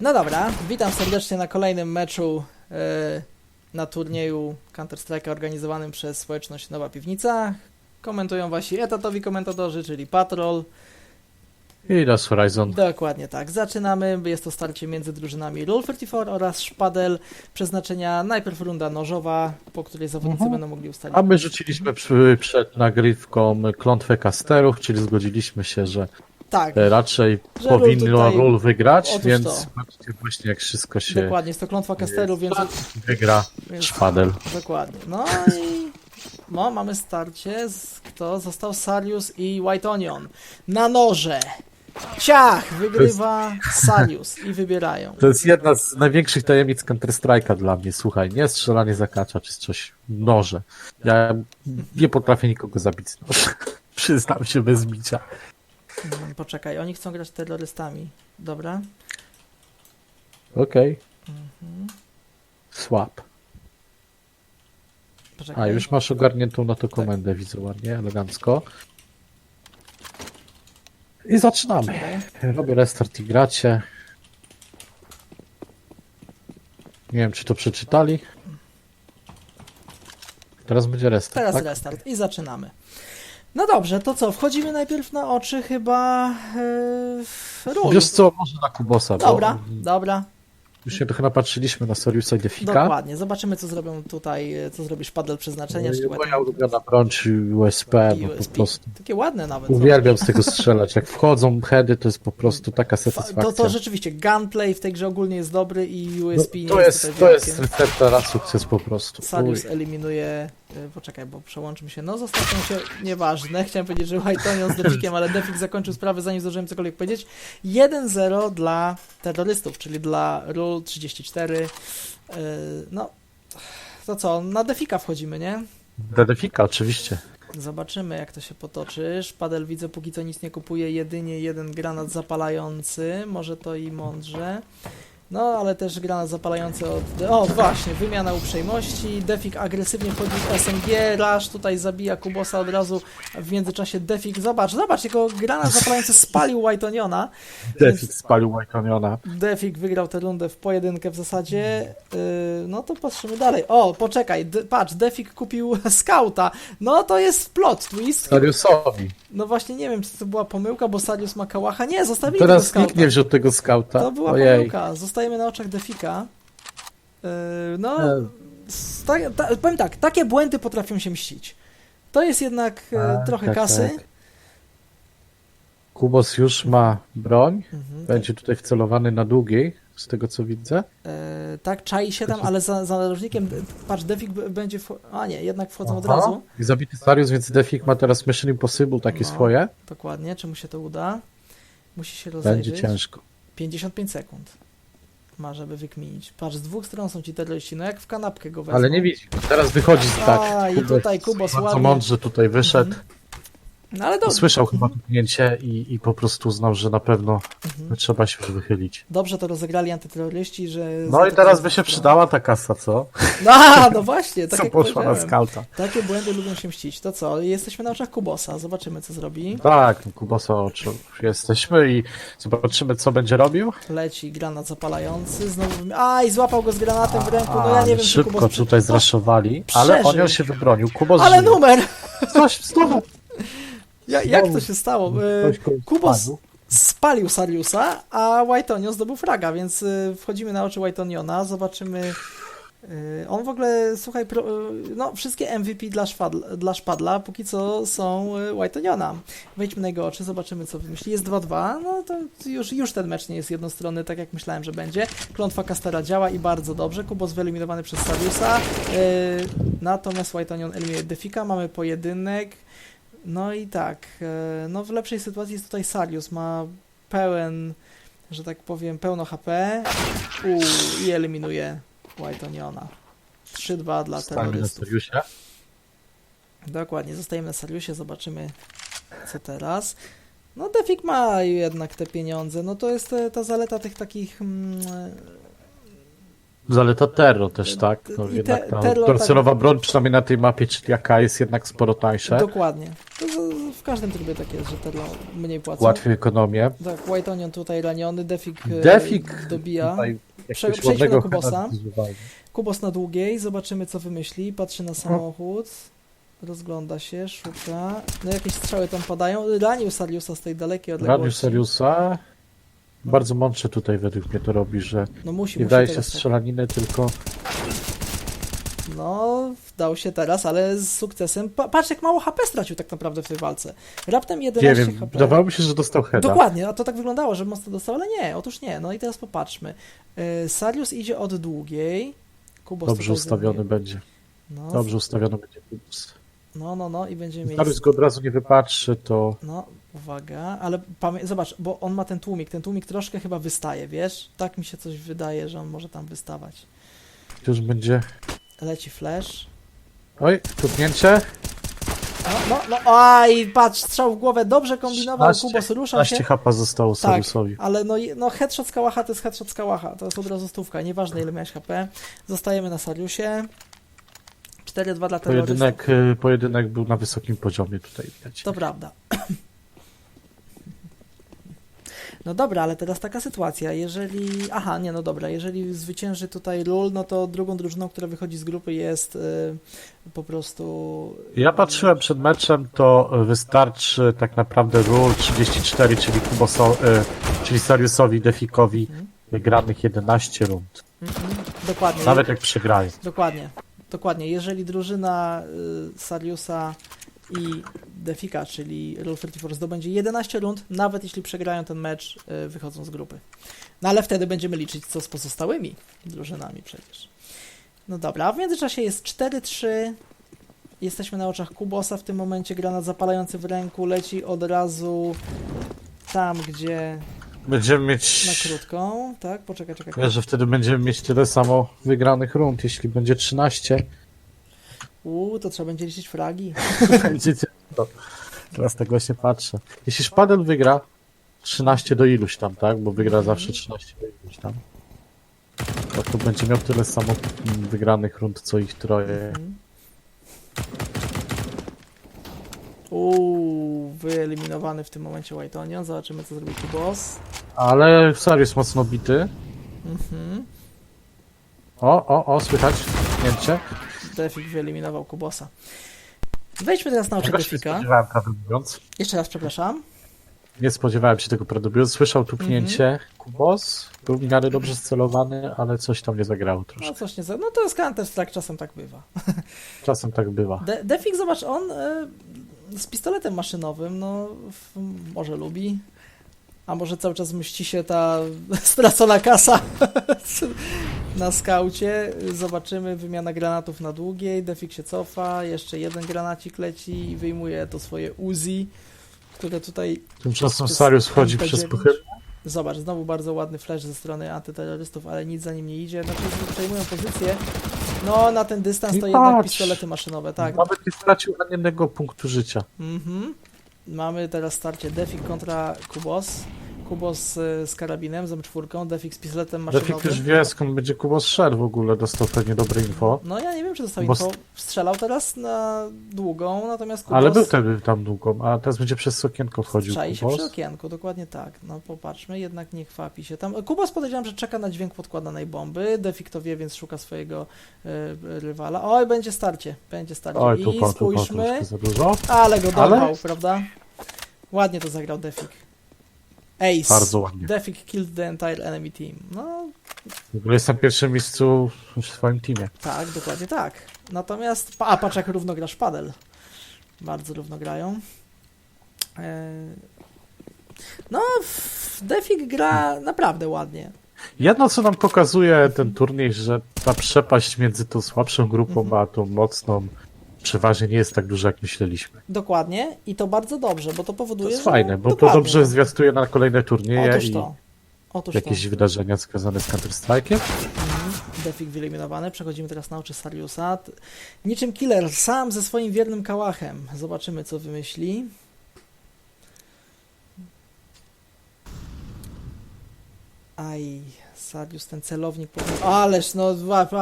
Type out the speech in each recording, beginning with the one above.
No dobra, witam serdecznie na kolejnym meczu e, na turnieju Counter-Strike organizowanym przez społeczność Nowa Piwnica. Komentują wasi etatowi komentatorzy, czyli Patrol. I Last Horizon. Dokładnie tak. Zaczynamy. Jest to starcie między drużynami Rule34 oraz Szpadel. Przeznaczenia najpierw runda nożowa, po której zawodnicy Mhm. będą mogli ustalić. A my rzuciliśmy przy, przed nagrywką klątwę kasterów, czyli zgodziliśmy się, że Tak, e, raczej Że powinno Ról tutaj- ról wygrać, Otóż więc to. zobaczcie właśnie jak wszystko się dokładnie. Jest to klątwa kasterów, więc, wygra więc szpadel. Dokładnie. No i no, mamy starcie. Z, kto został Sarius i White Onion. Na noże. Ciach! Wygrywa Sarius i wybierają. To jest jedna z największych tajemnic Counter-Strike'a dla mnie, słuchaj, nie strzelanie zakacza czy coś, noże. Ja nie potrafię nikogo zabić z noża. Przyznam się bez bicia. Mm, Poczekaj, oni chcą grać terrorystami. Dobra. Okej, Mhm. swap. Poczekaj. A, już masz ogarniętą na to komendę, widzę ładnie, elegancko. I zaczynamy. Robię restart i gracie. Nie wiem, czy to przeczytali. Teraz będzie restart, Teraz tak? restart i zaczynamy. No dobrze, to co? Wchodzimy najpierw na oczy chyba yy, w ról. Wiesz co, może na Kubosa, Dobra, bo dobra. już się trochę napatrzyliśmy na Soriusa i Defika. Dokładnie. Zobaczymy, co zrobią tutaj, e, co zrobi szpadel przeznaczenia. No Moja ulubiona broń, USP, bo po USP. prostu Takie ładne nawet. uwielbiam z tego strzelać. Jak wchodzą heady, to jest po prostu taka Fa- satysfakcja. To, to rzeczywiście, gunplay w tej grze ogólnie jest dobry i No, USP nie to jest, jest, to jest wyjątkiem. recepta na sukces po prostu. Sarius Uj. eliminuje, poczekaj, bo przełączmy się, no zostawmy się, nieważne, chciałem powiedzieć, że Whiteonion z Defikiem, ale Defik zakończył sprawę zanim zdążyłem cokolwiek powiedzieć. 1-0 dla terrorystów, czyli dla Rule 34. Y, No, to co, na Defika wchodzimy, nie? Do Defika oczywiście. Zobaczymy, jak to się potoczy. Szpadel widzę, póki co nic nie kupuje, jedynie jeden granat zapalający. Może to i mądrze. No, ale też granat zapalający od... O, właśnie, wymiana uprzejmości. Defik agresywnie wchodzi w SMG. Rush tutaj zabija Kubosa od razu. W międzyczasie Defik... Zobacz, zobacz, jego granat zapalający spalił Whiteoniona. Defik spalił Whiteoniona. Defik wygrał tę rundę w pojedynkę w zasadzie. Yy, no to patrzymy dalej. O, poczekaj, d- patrz, Defik kupił skauta. No to jest plot twist. Sariusowi. No właśnie nie wiem, czy to była pomyłka, bo Sarius ma kałacha. Nie, zostawili Teraz nikt nie wziął tego skauta. To była Ojej. pomyłka. Zostajemy na oczach Defika. Yy, no, E. ta, ta, powiem tak, takie błędy potrafią się mścić. To jest jednak e, Tak, trochę tak, kasy. tak. Kubos już ma broń. Mhm, Będzie tutaj wcelowany na długiej, z tego co widzę. E, tak, czai się tam, ale za, za narożnikiem, patrz, Defik będzie. A nie, jednak wchodzą od Aha. razu. I zabity Sarius, więc Defik ma teraz Mission Impossible takie No. swoje. Dokładnie, czy mu się to uda? Musi się Będzie rozejrzeć. ciężko. 55 sekund ma, żeby wykminić. Patrz, z dwóch stron są ci terroryści, no jak w kanapkę go wezmą. Ale nie widzi. Teraz wychodzi z tak. A, i Kubos tutaj Kubos bardzo ładnie. mądrze tutaj wyszedł. Mhm. No ale dobrze. Słyszał chyba to pchnięcie i, i po prostu uznał, że na pewno Mhm. trzeba się wychylić. Dobrze to rozegrali antyterroryści, że... No i teraz by się przydała ta kasa, co? No, a, no właśnie, tak Co jak poszła na skauta. Takie błędy lubią się mścić. To co, jesteśmy na oczach Kubosa, zobaczymy co zrobi. Tak, Kubosa oczu jesteśmy i zobaczymy, co będzie robił. Leci granat zapalający, znowu... Aj, złapał go z granatem w ręku, no ja nie wiem, czy szybko Kubos... tutaj zraszowali, ale on się wybronił. Kubos Ale żyje. numer! Coś znowu. Ja, jak to się stało? E, Kubos spalił Sariusa, a Whiteonion zdobył fraga, więc y, wchodzimy na oczy Whiteoniona, zobaczymy. y, On w ogóle, słuchaj, no wszystkie MVP dla, szpadla, dla szpadla póki co są Whiteoniona. Wejdźmy na jego oczy, zobaczymy co wymyśli. Jest 2-2, no to już, już ten mecz nie jest jednostronny, tak jak myślałem, że będzie. Klątwa Castera działa i bardzo dobrze. Kubos wyeliminowany przez Sariusa. Natomiast Whiteonion eliminuje Defika, mamy pojedynek. No i tak, e, no w lepszej sytuacji jest tutaj Sarius, ma pełen, że tak powiem, pełno HP Uu, i eliminuje Whiteoniona. 3-2 dla terrorystów. Sariusie. Dokładnie, zostajemy na Sariusie, zobaczymy co teraz. No Defik ma jednak te pieniądze, no to jest e, ta zaleta tych takich... Zaleta Terro też, tak? No, I jednak ta Terro, torcerowa broń, przynajmniej na tej mapie, czyli jaka jest jednak sporo tańsze. Dokładnie. To w każdym trybie tak jest, że te lo- mniej płacą. Ułatwi ekonomię. Tak, White Onion tutaj raniony, Defik, e, Defik dobija. Prze- przejdźmy do Kubosa. Kubos na długiej, zobaczymy co wymyśli. Patrzy na samochód, rozgląda się, szuka. No jakieś strzały tam padają. Ranił Sariusa z tej dalekiej odległości. Seriusa bardzo mądrze tutaj według mnie to robi, że No musi, nie musi daje się teraz strzelaninę, tylko No, wdał się teraz, ale z sukcesem. Pa patrz jak mało HP stracił tak naprawdę w tej walce. Raptem nie 11 wiem, HP. wydawało mi się, że dostał heada. Dokładnie, a to tak wyglądało, że mocno dostał, ale nie, otóż nie. No i teraz popatrzmy. Yy, Sarius idzie od długiej. Kubos Dobrze tutaj ustawiony zajmuje- będzie. No, Dobrze ustawiony będzie no, no, no i będziemy mieć... Darius go od razu nie wypatrzy, to No, uwaga, ale zobacz, bo on ma ten tłumik, ten tłumik troszkę chyba wystaje, wiesz? Tak mi się coś wydaje, że on może tam wystawać. już będzie... Leci flash. Oj, tupnięcie. No, no, no, aj, patrz, strzał w głowę, dobrze kombinował, 13, Kubos ruszał 15 się, hapa zostało Tak. Sariusowi. ale no, no headshot z kałacha to jest headshot z kałacha, to jest od razu stówka, nieważne ile miałeś HP. Zostajemy na Sariusie. 4-2 dla terrorystów. Pojedynek, pojedynek był na wysokim poziomie tutaj widać. To prawda. No dobra, ale teraz taka sytuacja, jeżeli... Aha, nie, no dobra, jeżeli zwycięży tutaj Lul, no to drugą drużyną, która wychodzi z grupy jest y, po prostu... Ja patrzyłem przed meczem, to wystarczy tak naprawdę rule 34, czyli Kuboso, y, czyli Sariusowi, Defikowi Mhm. wygranych 11 rund. Mhm, dokładnie. Nawet jak przegrają. Dokładnie, dokładnie. Jeżeli drużyna y, Sariusa i Defika, czyli Roll 34 zdobędzie 11 rund, nawet jeśli przegrają ten mecz, y, wychodzą z grupy. No ale wtedy będziemy liczyć co z pozostałymi drużynami przecież. No dobra, a w międzyczasie jest 4-3. Jesteśmy na oczach Kubosa w tym momencie, granat zapalający w ręku leci od razu tam, gdzie Będziemy na mieć... krótką, tak? Poczekaj, czekaj. Wiesz, że wtedy będziemy mieć tyle samo wygranych rund, jeśli będzie 13. Uuu, to trzeba będzie liczyć fragi. Widzicie? To teraz tak właśnie patrzę. Jeśli Szpadel wygra 13 do iluś tam, tak? Bo wygra zawsze 13 do iluś tam. To, to będzie miał tyle samo mm, wygranych rund, co ich troje. Mhm. Uuu, wyeliminowany w tym momencie White Onion. Zobaczymy, co zrobi Kubos. Ale Sarius mocno bity. Mhm. O, o, o, słychać pnięcie. Defik wyeliminował Kubosa. Wejdźmy teraz na oczy mówiąc. Jeszcze raz przepraszam. Nie spodziewałem się tego, mówiąc. Słyszał tu pnięcie. Kubos był w miarę dobrze scelowany, ale coś tam nie zagrało No troszkę. coś nie za... No to jest Counter Strike, czasem tak bywa. Czasem tak bywa. De Defik, zobacz, on e, z pistoletem maszynowym, no może lubi. A może cały czas mści się ta stracona kasa na skaucie. Zobaczymy, wymiana granatów na długiej. Defik się cofa, jeszcze jeden granacik leci i wyjmuje to swoje Uzi, które tutaj... Tymczasem Sarius wchodzi MP9. przez pochyl. Zobacz, znowu bardzo ładny flash ze strony antyterrorystów, ale nic za nim nie idzie. Znaczy przejmują pozycję. No, na ten dystans to I jednak patrz. pistolety maszynowe, tak. Nawet nie stracił ani jednego punktu życia. Mhm. Mamy teraz starcie Defik kontra Kubos. Kubos y, z karabinem, z M4, Defik z pistoletem Defik już maszynowym. wie, skąd będzie Kubos szedł w ogóle. Dostał pewnie dobre info. No ja nie wiem, czy dostał Bo info. Strzelał teraz na długą, natomiast Kubos Ale był wtedy tam długą, a teraz będzie przez okienko wchodził czai się przy okienku, dokładnie tak. No popatrzmy, jednak nie chwapi się tam. Kubos podejrzewam, że czeka na dźwięk podkładanej bomby. Defik to wie, więc szuka swojego y, rywala. Oj, będzie starcie, będzie starcie. Oj, tu I pan, tu pan spójrzmy, za dużo. ale go Ale- dorwał, prawda? Ładnie to zagrał Defik. Ace. Bardzo ładnie. Defik killed the entire enemy team. No W ogóle jest na pierwszym miejscu w swoim teamie. tak, dokładnie tak. Natomiast, a patrz jak równo gra szpadel. Bardzo równo grają. E, No, Defik gra naprawdę ładnie. Jedno, co nam pokazuje ten turniej, że ta przepaść między tą słabszą grupą Mhm. a tą mocną przeważnie nie jest tak duża, jak myśleliśmy. Dokładnie i to bardzo dobrze, bo to To powoduje, jest że... fajne, bo dokładnie. to dobrze zwiastuje na kolejne turnieje Otóż i to. Otóż jakieś to. wydarzenia związane z Counter-Strike'iem. Mhm. Defik wyeliminowany. Przechodzimy teraz na oczy Sariusa. T- Niczym killer, sam ze swoim wiernym kałachem. Zobaczymy, co Aj, Sarius, ten celownik. Ależ, no,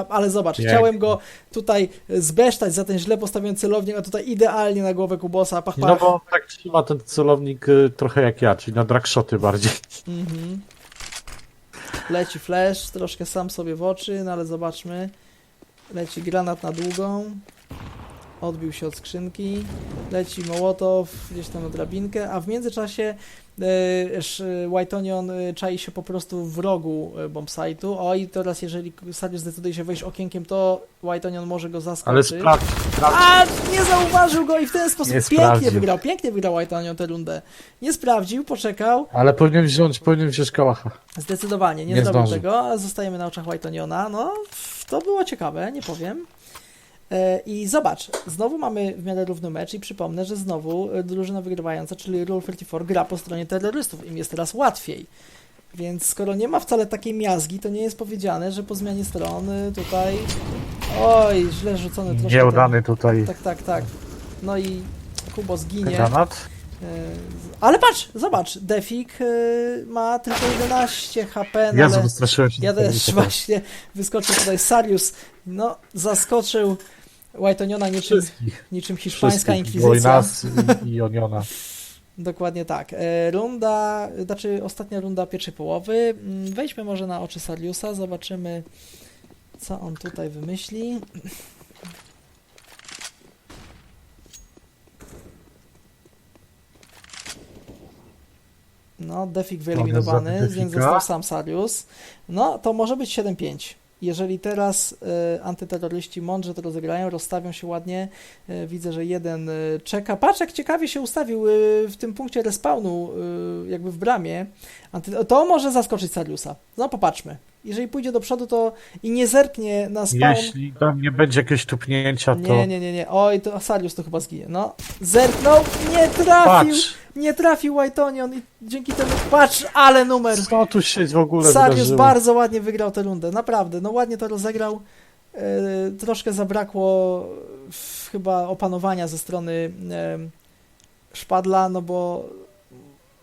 ale zobacz, chciałem go tutaj zbesztać za ten źle postawiony celownik, a tutaj idealnie na głowę Kubosa, pach, pach. No bo tak trzyma ten celownik y, trochę jak ja, czyli na dragshoty bardziej. Mhm. Leci flash, troszkę sam sobie w oczy, no ale zobaczmy. Leci granat na długą. Odbił się od skrzynki. Leci Mołotow gdzieś tam na drabinkę, a w międzyczasie e, sz- White Onion e, czai się po prostu w rogu e, bombsite'u. O i teraz jeżeli Sarius zdecyduje się wejść okienkiem, to White Onion może go Ale zaskoczyć. sprawdź, sprawdź. A, nie zauważył go i w ten sposób Nie pięknie sprawdził. wygrał. Pięknie wygrał White Onion tę rundę. Nie sprawdził, poczekał. Ale powinien wziąć, powinien wziąć kałacha. Zdecydowanie, nie, Nie zrobił zdążył. tego, a zostajemy na oczach White Oniona. No, to było ciekawe, nie powiem. E, I zobacz, znowu mamy w miarę równy mecz i przypomnę, że znowu e, drużyna wygrywająca, czyli Rule 34 gra po stronie terrorystów, im jest teraz łatwiej. Więc skoro nie ma wcale takiej miazgi, to nie jest powiedziane, że po zmianie strony tutaj... Oj, źle rzucony troszkę. Nieudany tutaj Tak, tak, tak. No i Kubo zginie. granat. E, Ale patrz, zobacz, Defik e, ma tylko 11 HP, no Jezu, ale wystraszyłem się. ja też właśnie wyskoczył tutaj Sarius, no zaskoczył Whiteoniona niczym, Wszystkich. niczym hiszpańska Wszystkich. Inkwizycja. nas, i, i Oniona. Dokładnie tak. E, Runda, znaczy ostatnia runda pierwszej połowy. Mm, Wejdźmy może na oczy Sariusa, zobaczymy co on tutaj wymyśli. No, Defik wyeliminowany, więc został sam Sarius. No, to może być 7-5. Jeżeli teraz e, antyterroryści mądrze to rozegrają, rozstawią się ładnie, e, widzę, że jeden e, czeka. Patrz, jak ciekawie się ustawił w tym punkcie respawnu, jakby w bramie. Anty... To może zaskoczyć Sariusa. No, popatrzmy. Jeżeli pójdzie do przodu, to i nie zerknie na spawn. Jeśli tam nie będzie jakiegoś tupnięcia, to Nie, nie, nie, nie. Oj, to Sarius to chyba zginie. No, zerknął, nie trafił, patrz, nie trafił White Onion i dzięki temu, patrz, ale numer. co tu się w ogóle Sarius bardzo ładnie wygrał tę rundę, naprawdę, no ładnie to rozegrał. E, troszkę zabrakło chyba opanowania ze strony e, Szpadla, no bo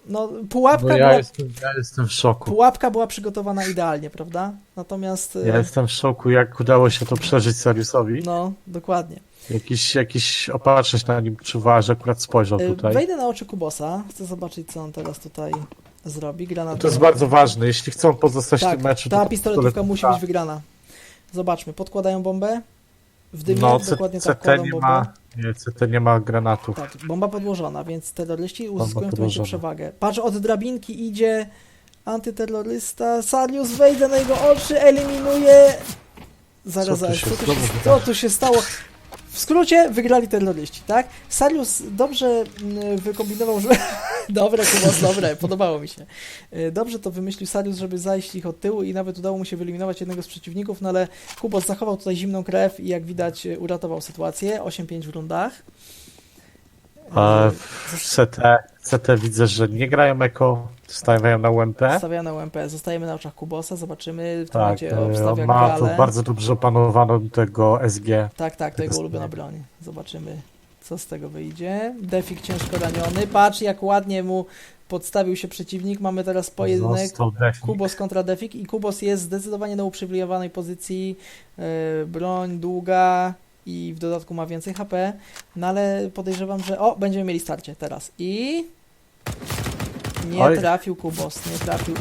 no, pułapka, Bo ja była, jestem, ja jestem w szoku. pułapka była przygotowana idealnie, prawda? Natomiast, e, Ja jestem w szoku, jak udało się to przeżyć Sariusowi. no, dokładnie. Jakiś, jakiś opatrzność na nim czuwała, że akurat spojrzał E, tutaj. Wejdę na oczy Kubosa, chcę zobaczyć, co on teraz tutaj zrobi. Granat To jest bardzo ważne. Jeśli chcą pozostać w Tak, tym meczu, ta to pistoletówka pistolet- musi być wygrana. Zobaczmy, podkładają bombę. W dymie No, dokładnie C- tak CT nie ma, nie, CT nie ma granatów. Tak, bomba podłożona, więc terroryści uzyskują w tym momencie podłożona. przewagę. Patrz, od drabinki idzie antyterrorysta. Sarius wejdzie na jego oczy, eliminuje. Zaraz, Co tu zaraz, się co tu się, co tu się stało? W skrócie wygrali terroryści, tak? Sarius dobrze mm, wykombinował, że... dobre, Kubos, dobre, podobało mi się. Y, Dobrze to wymyślił Sarius, żeby zajść ich od tyłu i nawet udało mu się wyeliminować jednego z przeciwników, no ale Kubos zachował tutaj zimną krew i jak widać y, uratował sytuację. 8-5 w rundach. A w CT, CT widzę, że nie grają eko, stawiają na UMP. Stawiamy UMP. Zostajemy na oczach Kubosa, zobaczymy. W tym Tak, momencie e, ma to galę. bardzo dobrze opanowaną tego SG. Tak, tak, to jego ulubiona broń. Zobaczymy, co z tego wyjdzie. Defik ciężko raniony. Patrz, jak ładnie mu podstawił się przeciwnik. Mamy teraz pojedynek. Kubos kontra Defik i Kubos jest zdecydowanie na uprzywilejowanej pozycji. E, broń długa i w dodatku ma więcej HP. No ale podejrzewam, że... O, będziemy mieli starcie teraz. I... Nie Oj. trafił Kubos, nie trafił.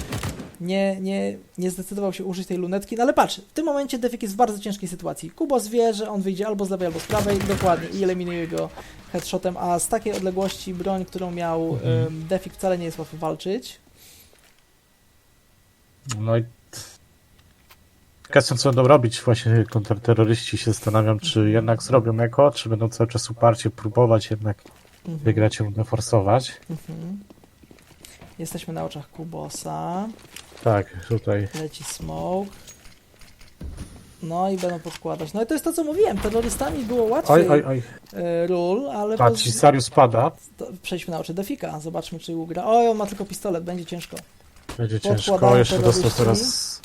Nie, nie, nie zdecydował się użyć tej lunetki, no ale patrz, w tym momencie Defik jest w bardzo ciężkiej sytuacji. Kubos wie, że on wyjdzie albo z lewej, albo z prawej, dokładnie, i eliminuje go headshotem, a z takiej odległości broń, którą miał Mhm. Defik wcale nie jest łatwo walczyć. No i kwestią, co będą robić właśnie kontrterroryści, się zastanawiam, czy jednak zrobią eko, czy będą cały czas uparcie próbować jednak Mhm. wygrać ją, forsować. Mhm. Jesteśmy na oczach Kubosa. Tak, tutaj. Leci smoke. No i będą podkładać. No i to jest to, co mówiłem. Terrorystami było łatwiej Oj, oj, oj. e, ról, ale Patrz, poz- Sarius pada. przejdźmy na oczy Defika. Zobaczmy, czy ugra. Oj, on ma tylko pistolet, będzie ciężko. Będzie ciężko. Jeszcze dostał teraz.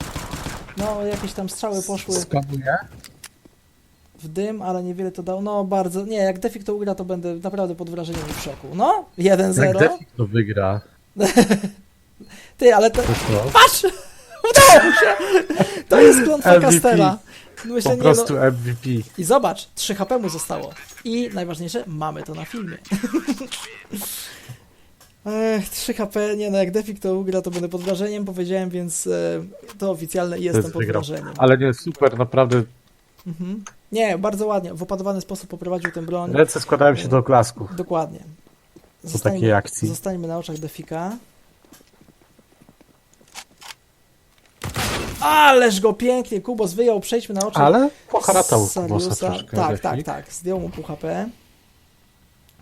No, jakieś tam strzały poszły Skanuje. w dym, ale niewiele to dało. No, bardzo. Nie, jak Defik to ugra, to będę naprawdę pod wrażeniem i w szoku. No, 1-0. Jak Defik to wygra, Ty, ale to. to co? Patrz! Udało się! To jest klątwa MVP. Castera. Myślę, Po nie, prostu no. MVP. I zobacz, 3 HP mu zostało. I najważniejsze, mamy to na filmie. Ech, 3 HP, nie no, jak Defik to ugra, to będę pod wrażeniem, powiedziałem, więc e, to oficjalne i jestem jest pod wygrał. wrażeniem. Ale nie, super, naprawdę. Mhm. Nie, bardzo ładnie, w opanowany sposób poprowadził tę broń. Ręce składają się do oklasku. Dokładnie. Po takiej akcji. Zostańmy na oczach Defika. Ależ go pięknie Kubos wyjął, przejdźmy na oczy Ale poharatał Sariusa. Kubosa troszkę. Tak, tak, tak. Zdjął mu pół HP.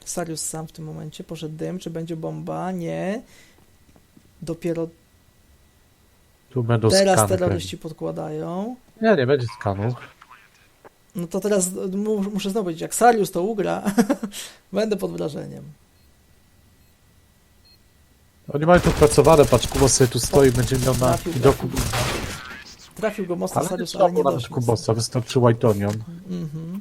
Sarius sam w tym momencie poszedł dym. Czy będzie bomba? Nie. Dopiero Tu będą teraz terroryści podkładają. Nie, nie będzie skanu. No to teraz mu, muszę znowu powiedzieć, jak Sarius to ugra, będę pod wrażeniem. Oni mają tu pracowane, patrz, Kubos sobie tu stoi, będzie miał na Trafił, widoku. Trafił go mocno Sarius, ale nie było nawet doszło. Kubosa, wystarczy White Onion. Mhm.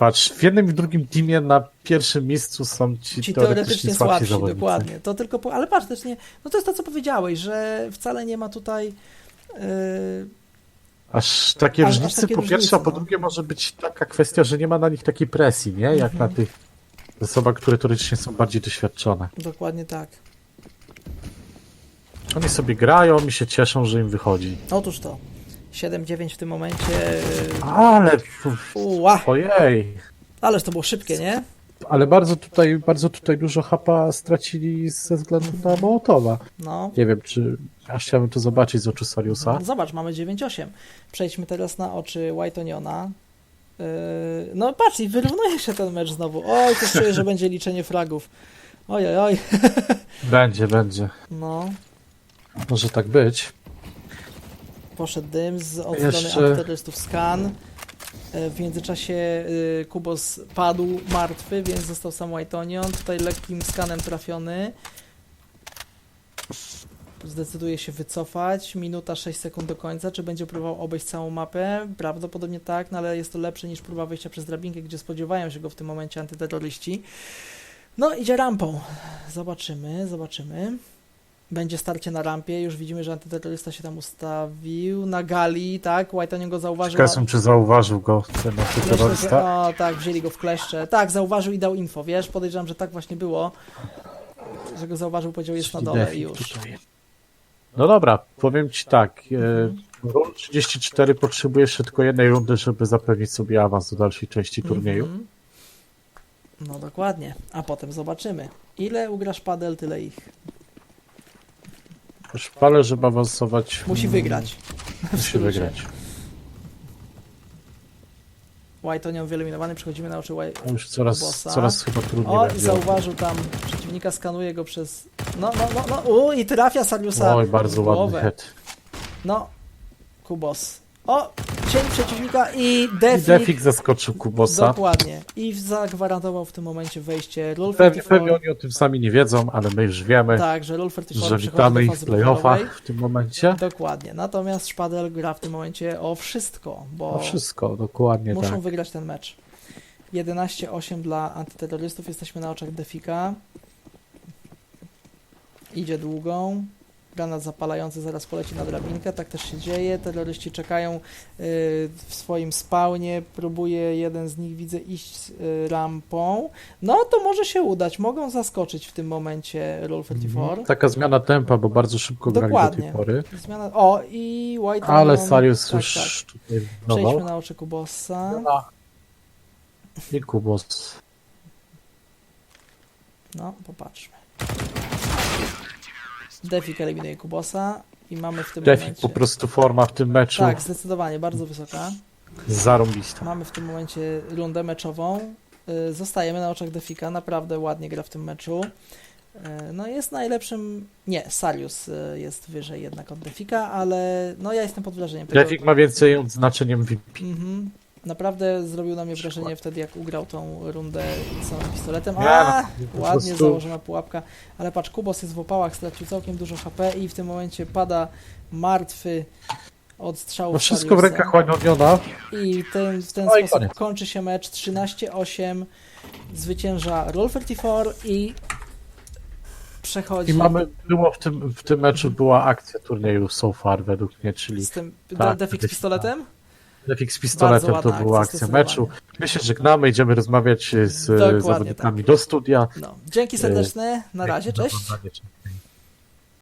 Patrz, w jednym i drugim teamie na pierwszym miejscu są ci, Ci teoretycznie teoretycznie słabsi słabsi, zawodnicy. dokładnie. To tylko, po, ale patrz też nie, no to jest to, co powiedziałeś, że wcale nie ma tutaj yy, Aż takie Aż- aż różnice takie po różnice, pierwsze, a po no. drugie może być taka kwestia, że nie ma na nich takiej presji, nie? Jak Mhm. na tych osobach, które teoretycznie są bardziej doświadczone. dokładnie tak. Oni sobie grają i się cieszą, że im wychodzi. Otóż to. 7-9 w tym momencie. Ale, Uła, ojej, ależ to było szybkie, nie? ale bardzo tutaj, bardzo tutaj dużo hapa stracili ze względu na Mołotowa. No. Nie wiem, czy aż chciałbym to zobaczyć z oczu Sariusa. Zobacz, mamy 9-8. Przejdźmy teraz na oczy Whiteoniona. Yy, no patrz, i wyrównuje się ten mecz znowu. Oj, to czuję, że będzie liczenie fragów. Oj, oj, oj. Będzie, będzie. No. Może tak być. Poszedł dym z od Jeszcze- strony antyterrorystów skan. E, W międzyczasie y, Kubos padł martwy, więc został sam Whiteonion. Tutaj lekkim skanem trafiony. Zdecyduje się wycofać. Minuta 6 sekund do końca. Czy będzie próbował obejść całą mapę? Prawdopodobnie tak, no ale jest to lepsze niż próba wejścia przez drabinkę, gdzie spodziewają się go w tym momencie antyterroryści. No, idzie rampą. Zobaczymy, zobaczymy. Będzie starcie na rampie. Już widzimy, że antyterrorysta się tam ustawił. Na gali, tak? Whiteonion go zauważył. Ciekaw jestem, czy zauważył go ten Myślę, że, antyterrorysta. o tak, wzięli go w kleszcze. Tak, zauważył i dał info, wiesz? Podejrzewam, że tak właśnie było. Że go zauważył, powiedział jest na dole i już. No dobra, powiem ci tak. E, rund 34 potrzebuje jeszcze tylko jednej rundy, żeby zapewnić sobie awans do dalszej części turnieju. Mhm. No dokładnie. A potem zobaczymy. Ile ugrasz padel, tyle ich. Palę, żeby awansować. Musi mm, wygrać. Musi wygrać. Whiteonion wyeliminowany, przechodzimy na oczy White. Już coraz, Bossa. coraz chyba trudniej O, i będzie. zauważył tam przeciwnika, skanuje go przez... No, no, no, no, u, i trafia Sariusa Oj, bardzo ładny head. No, Kubos. O, cień przeciwnika i I Defik. Defik zaskoczył Kubosa. Dokładnie. I zagwarantował w tym momencie wejście Rule Pewnie, 34. pewnie oni o tym sami nie wiedzą, ale my już wiemy, Tak, że Rule 34 że przechodzi witamy do ich fazy w playoffach w tym momencie. Dokładnie. Natomiast Szpadel gra w tym momencie o wszystko, bo wszystko, dokładnie muszą tak. wygrać ten mecz. 11-8 dla antyterrorystów. Jesteśmy na oczach Defika. Idzie długą. Granat zapalający zaraz poleci na drabinkę. Tak też się dzieje. Terroryści czekają yy, w swoim spawnie. Próbuje jeden z nich, widzę, iść rampą. No to może się udać. Mogą zaskoczyć w tym momencie Rule 34. Mhm. Taka zmiana tempa, bo bardzo szybko grali do Dokładnie. tej pory. Zmiana... O, i White Ale Onion- Sarius tak, już tak. tutaj Przejdźmy nował. na oczy Kubosa. I Kubos. No, popatrzmy. Defik eliminuje Kubosa i mamy w tym Defik momencie... po prostu forma w tym meczu Tak, zdecydowanie, bardzo wysoka. zarąbista. Mamy w tym momencie rundę meczową. Y, Zostajemy na oczach Defika, naprawdę ładnie gra w tym meczu. Y, No jest najlepszym... Nie, Sarius y, jest wyżej jednak od Defika, ale no ja jestem pod wrażeniem tego. Defik ma więcej znaczeń MVP. Mhm. Naprawdę zrobił na mnie wrażenie wtedy, jak ugrał tą rundę samym pistoletem. A, no, ładnie prostu- założona pułapka. Ale patrz, Kubos jest w opałach, stracił całkiem dużo HP i w tym momencie pada martwy od strzału No wszystko w rękach Łanioniona. I ten, w ten No sposób koniec. kończy się mecz 13-8. Zwycięża Roll 34 i przechodzi I mamy, było w tym, w tym meczu była akcja turnieju so far według mnie, czyli z tym Tak, Defix gdzieś- pistoletem? Defix z pistoletem Bardzo to ładna była akcja, meczu. My się żegnamy, idziemy rozmawiać z Dokładnie zawodnikami tak. do studia. No. Dzięki serdeczne, na razie. Cześć.